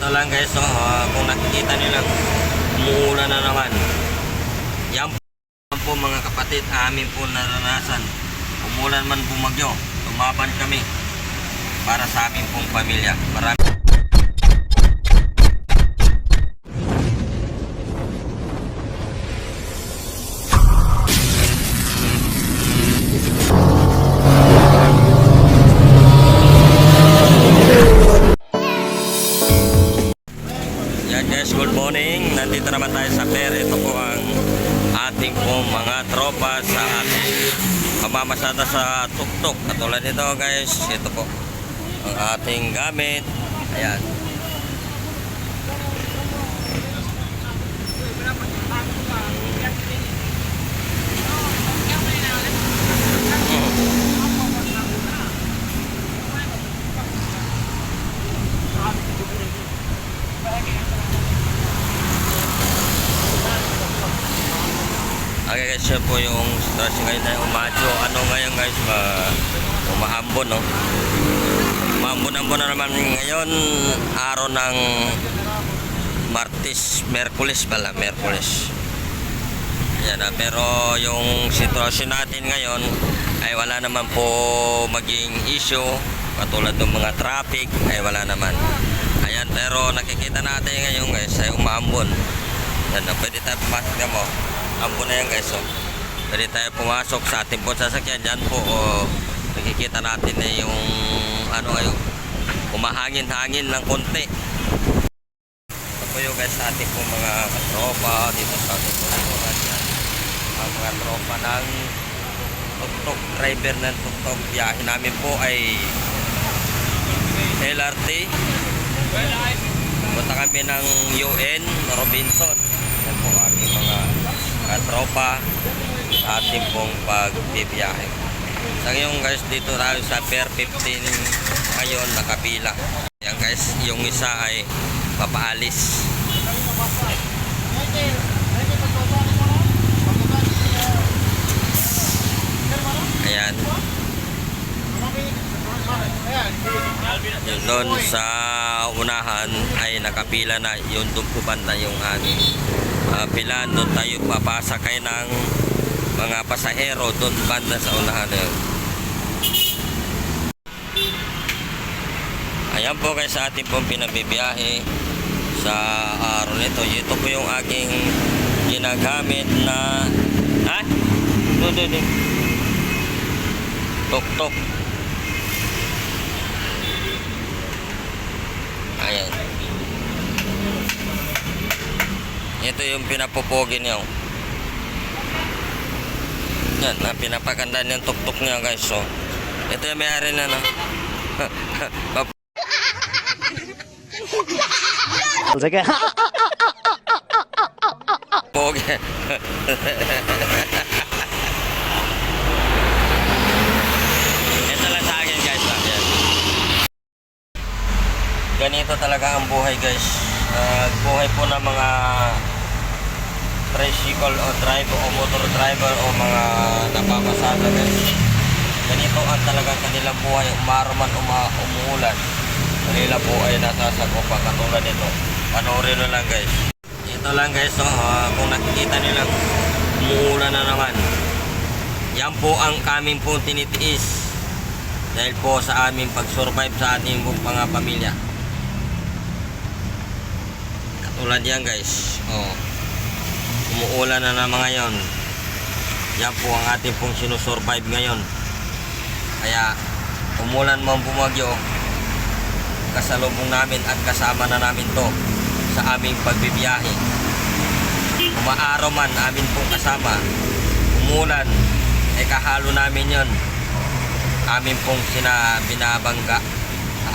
Ito lang guys, oh, ah, kung nakikita nyo lang, umuulan na naman. Yan po, mga kapatid, amin po naranasan. Umulan man bumagyo, tumaban kami para sa aming pong pamilya. Marami. Yan guys, good morning. Nandito naman tayo sa fair. Ito po ang ating pong mga tropa sa ating pamamasada sa tuktok. Katulad nito guys, ito po ang ating gamit. Ayan. Okay guys, yun po yung sitwasyon ngayon na umadyo. Ano ngayon guys, ma umaambon no? Maambon-ambon na naman ngayon, araw ng Martes, Merkulis pala, Merkulis. Yan na, pero yung sitwasyon natin ngayon ay wala naman po maging issue katulad ng mga traffic ay wala naman. Ayan, pero nakikita natin ngayon guys ay umaambon. Yan na, pwede tayo pumasok na mo. Ambon na yan guys, oh. Pwede tayo pumasok sa ating po sasakyan. Dyan po, oh, nakikita natin na yung, ano ngayon, umahangin-hangin ng konti. Ito po yung guys sa ating po mga tropa dito sa ating po. Ang mga tropa ng tuktok, driver ng tuktok. Biyahe namin po ay LRT. Punta kami ng UN Robinson. Yan po aming mga katropa sa ating pong pagbibiyahe. Sa ngayon guys, dito tayo sa Pier 15 ngayon nakapila. Yan guys, yung isa ay papaalis. Ayan. Yung doon sa unahan ay nakapila na yung doon po banda yung aming uh, pilan. Doon tayo papasakay ng mga pasahero doon banda sa unahan na yun. Ayan po guys sa ating pong pinabibiyahe sa araw nito. Ito po yung aking ginagamit na ha? Doon, doon, doon. Tok-tok. Ayan. Ito yung pinapupogi niya. oh. Yan, na pinapaganda niyang tuktok niya guys. So, ito yung may-ari na. Pap- Sige. Pogi. Ito lang guys. ah. Ganito talaga ang buhay guys. Ah, buhay po ng mga tricycle o driver o motor driver o mga napapasada guys. Ganito ang talagang kanilang buhay. Umaraw man uma, umuulan. Kanila po ay nasasagopa katulad nito. Panoorin nyo lang guys. Ito lang guys, oh, ah, kung nakikita nyo lang, umuulan na naman. Yan po ang kaming pong tinitiis. Dahil po sa aming pag-survive sa ating mga pamilya. Katulad yan guys. Oh. Umuulan na naman ngayon. Yan po ang ating pong sinusurvive ngayon. Kaya umulan man bumagyo, kasalubong namin at kasama na namin to sa aming pagbibiyahe. Umaaraw man amin pong kasama, umulan, ay kahalo namin yon. Amin pong sina binabangga,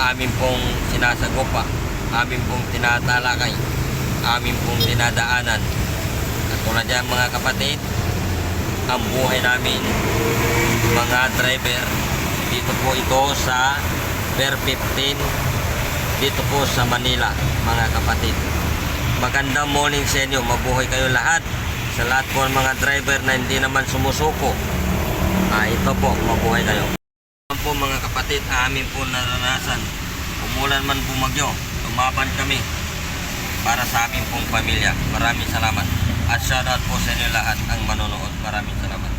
amin pong sinasagopa, amin pong tinatalakay, amin pong dinadaanan. At tulad yan mga kapatid, ang buhay namin, mga driver, dito po ito sa Pier 15 dito po sa Manila mga kapatid magandang morning sa inyo mabuhay kayo lahat sa lahat po ng mga driver na hindi naman sumusuko ah, ito po mabuhay kayo Yan po mga kapatid amin po naranasan umulan man bumagyo lumaban kami para sa aming pong pamilya. Maraming salamat. At shoutout po sa inyo lahat ang manonood. Maraming salamat.